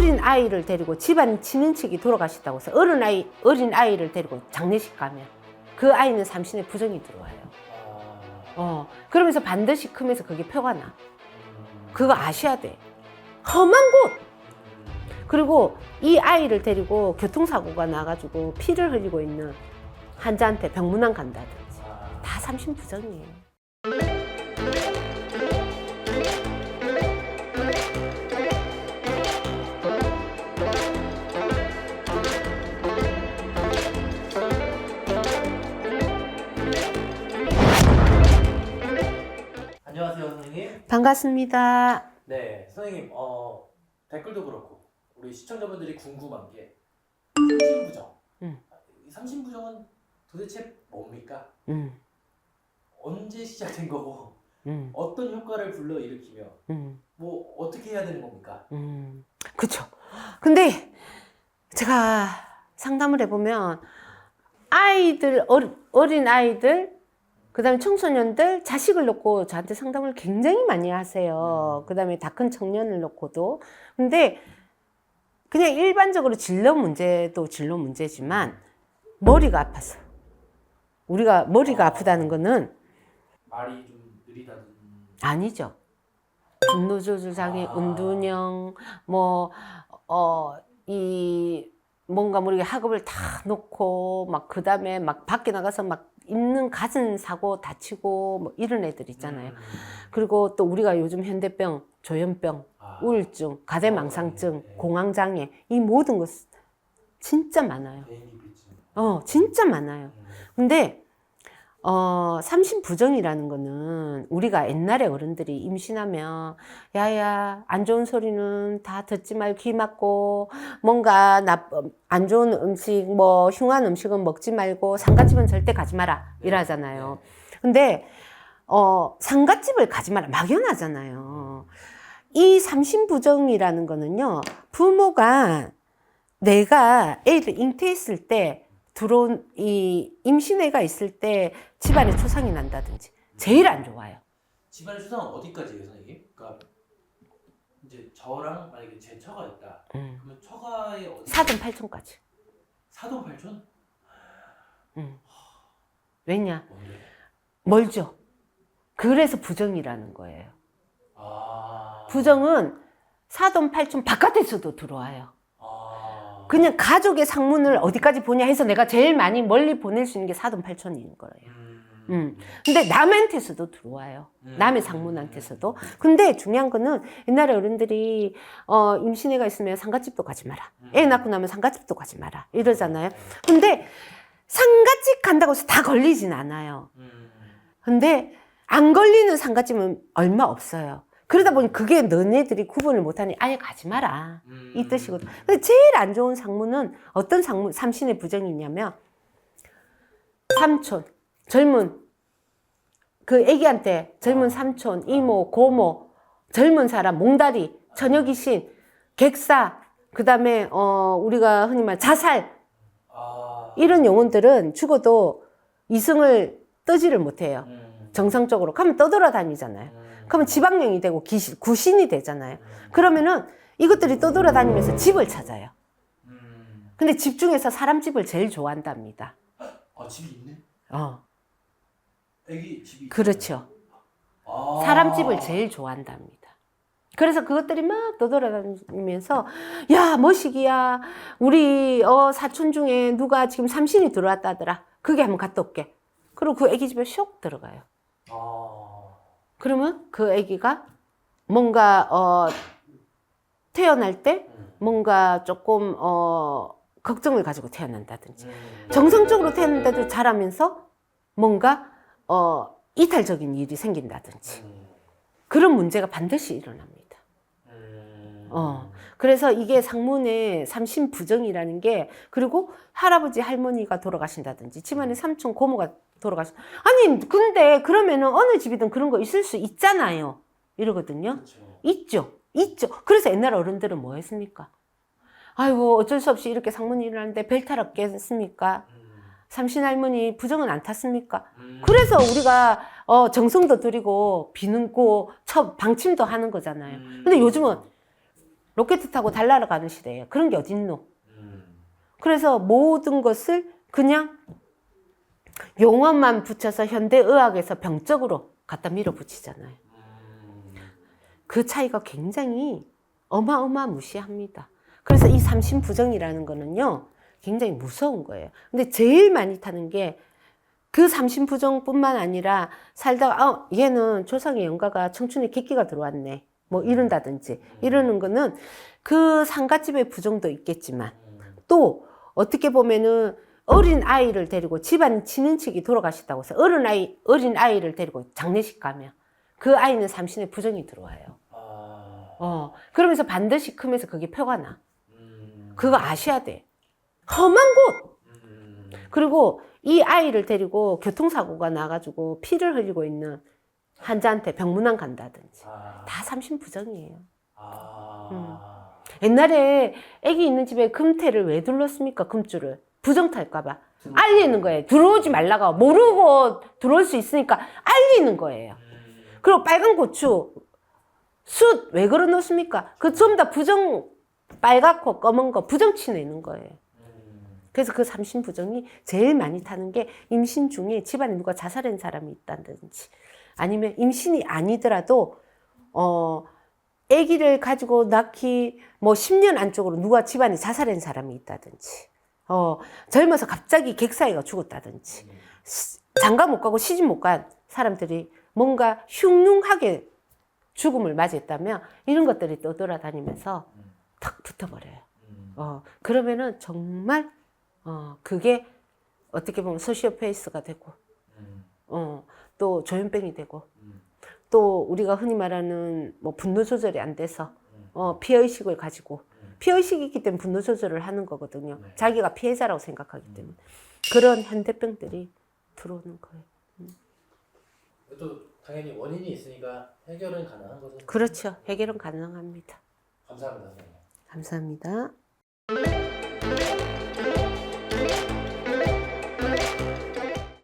어린 아이를 데리고 집안 친인척이 돌아가셨다고 해서 어린 아이 어린 아이를 데리고 장례식 가면 그 아이는 삼신의 부정이 들어와요. 아, 어 그러면서 반드시 크면서 그게 표가 나. 음, 그거 아셔야 돼. 험한 곳. 그리고 이 아이를 데리고 교통사고가 나가지고 피를 흘리고 있는 환자한테 병문안 간다든지 아, 다 삼신 부정이에요. 안녕하세요 반갑습니다. 네 선생님 어, 댓글도 그렇고 우리 시청자분들이 궁금한 게 삼신부정. 음. 이 삼신부정은 도대체 뭡니까? 음, 언제 시작된 거고 음, 어떤 효과를 불러 일으키며 음, 뭐 어떻게 해야 되는 겁니까? 음. 그쵸. 근데 제가 상담을 해보면 아이들, 어린 아이들, 그 다음에 청소년들, 자식을 놓고 저한테 상담을 굉장히 많이 하세요. 그 다음에 다 큰 청년을 놓고도. 근데 그냥 일반적으로 진로 문제도 진로 문제지만 머리가 아파서. 우리가 머리가 아프다는 거는 말이 좀 느리다든 아니죠. 분노 조절 장애, 아. 은둔형, 뭐, 어, 이, 뭔가 우리가 학업을 다 놓고, 막, 그 다음에 막 밖에 나가서 막 있는 가슴 사고 다치고, 뭐 이런 애들 있잖아요. 음. 그리고 또 우리가 요즘 현대병, 조현병, 아, 우울증, 가대망상증, 네. 공황장애, 이 모든 것 진짜 많아요. 어, 진짜 많아요. 음. 근데 어, 삼신 부정이라는 거는 우리가 옛날에 어른들이 임신하면 야야 안 좋은 소리는 다 듣지 말고 귀 막고 뭔가 나안 좋은 음식 뭐 흉한 음식은 먹지 말고 상가집은 절대 가지 마라 네. 이러잖아요. 근데 어, 상가집을 가지 마라 막연하잖아요. 이 삼신 부정이라는 거는요 부모가 내가 애를 잉태했을 때 들어온 이 임신애가 있을 때 집안에 초상이 난다든지 제일 안 좋아요. 집안의 수상은 어디까지 예요, 선생님? 그러니까 이제 저랑 만약에 제 처가 있다. 음. 그러면 처가의 어디? 사돈 팔촌까지. 사돈 팔촌? 왜냐? 뭔데? 멀죠. 그래서 부정이라는 거예요. 아. 부정은 사돈 팔촌 바깥에서도 들어와요. 아. 그냥 가족의 상문을 어디까지 보냐 해서 내가 제일 많이 멀리 보낼 수 있는 게 사돈 팔촌인 거예요. 음. 음. 근데 남한테서도 들어와요. 음. 남의 상문한테서도. 근데 중요한 거는 옛날에 어른들이 어, 임신애가 있으면 상가집도 가지 마라. 음. 애 낳고 나면 상가집도 가지 마라. 이러잖아요. 근데 상가집 간다고 해서 다 걸리진 않아요. 음. 근데 안 걸리는 상가집은 얼마 없어요. 그러다 보니 그게 너네들이 구분을 못하니 아예 가지 마라. 음. 이 뜻이거든. 근데 제일 안 좋은 상문은 어떤 상문, 삼신의 부정이냐면 삼촌, 젊은 그 애기한테 젊은 삼촌, 이모, 고모, 젊은 사람, 몽다리, 처녀귀신, 객사, 그 다음에 어 우리가 흔히 말 자살 아. 이런 영혼들은 죽어도 이승을 뜨지를 못해요. 음. 정상적으로. 그러면 떠돌아다니잖아요. 음. 그러면 지방령이 되고 귀신, 구신이 되잖아요. 그러면은 이것들이 떠돌아다니면서 집을 찾아요. 음. 근데 집 중에서 사람 집을 제일 좋아한답니다. 아 집이 있네? 어, 애기 집이. 그렇죠. 아. 사람 집을 제일 좋아한답니다. 그래서 그것들이 막 떠돌아다니면서 야 머시기야 우리 어 사촌 중에 누가 지금 삼신이 들어왔다더라 그게 한번 갔다 올게 그리고 그 애기 집에 쇽 들어가요 아. 그러면 그 애기가 뭔가 어 태어날 때 음. 뭔가 조금 어 걱정을 가지고 태어난다든지 음. 정상적으로 태어난다도 자라면서 뭔가 어 이탈적인 일이 생긴다든지 음. 그런 문제가 반드시 일어납니다. 음. 어. 그래서 이게 상문에 삼신 부정이라는 게 그리고 할아버지 할머니가 돌아가신다든지 집안에 삼촌 고모가 돌아가신 아니 근데 그러면은 어느 집이든 그런 거 있을 수 있잖아요 이러거든요 그렇죠. 있죠 있죠 그래서 옛날 어른들은 뭐 했습니까 아이고 어쩔 수 없이 이렇게 상문이 일어났는데 벨탈 없겠습니까 음. 삼신 할머니 부정은 안 탔습니까 음. 그래서 우리가 어, 정성도 들이고 비는고 첫 방침도 하는 거잖아요 음. 근데 요즘은 로켓 타고 달나라 가는 시대예요. 그런 게 어딨노? 음. 그래서 모든 것을 그냥 용어만 붙여서 현대의학에서 병적으로 갖다 밀어붙이잖아요. 음. 그 차이가 굉장히 어마어마무시합니다. 그래서 이 삼신부정이라는 거는요, 굉장히 무서운 거예요. 근데 제일 많이 타는 게 그 삼신부정뿐만 아니라 살다가, 어, 얘는 조상의 영가가 청춘에 객기가 들어왔네. 뭐 이런다든지. 이러는 거는 그 상가집의 부정도 있겠지만 음. 또 어떻게 보면은 어린 아이를 데리고 집안 친인척이 돌아가셨다고 해서 어린 아이 어린 아이를 데리고 장례식 가면 그 아이는 삼신의 부정이 들어와요. 아. 어 그러면서 반드시 크면서 그게 표가 나. 음. 그거 아셔야 돼. 험한 곳. 음. 그리고 이 아이를 데리고 교통사고가 나가지고 피를 흘리고 있는 환자한테 병문안 간다든지 아. 다 삼신 부정이에요. 아. 옛날에 아기 있는 집에 금태를 왜 둘렀습니까? 금줄을 부정 탈까봐 알리는 거예요. 들어오지 말라고 모르고 들어올 수 있으니까 알리는 거예요. 음. 그리고 빨간 고추 숯 왜 걸어 놓습니까? 그 전부 다 부정 빨갛고 검은 거 부정치 내는 거예요. 음. 그래서 그 삼신 부정이 제일 많이 타는 게 임신 중에 집안에 누가 자살한 사람이 있다든지 아니면 임신이 아니더라도 어 아기를 가지고 낳기 뭐 10년 안쪽으로 누가 집안에 자살한 사람이 있다든지 어 젊어서 갑자기 객사이가 죽었다든지 시- 장가 못 가고 시집 못 간 사람들이 뭔가 흉흉하게 죽음을 맞이했다면 이런 것들이 떠돌아다니면서 음. 탁 붙어버려요. 음. 어, 그러면은 정말, 어, 그게 어떻게 보면 소시오페이스가 되고, 음. 어, 또 조현병이 되고, 음. 또 우리가 흔히 말하는 뭐 분노 조절이 안 돼서, 음. 어, 피해의식을 가지고, 음. 피해의식이 있기 때문에 분노 조절을 하는 거거든요. 네. 자기가 피해자라고 생각하기 음. 때문에. 그런 현대병들이 들어오는 거예요. 또 당연히 원인이 있으니까 해결은 가능한 거죠. 그렇죠. 해결은 가능합니다. 감사합니다, 선생님. 감사합니다.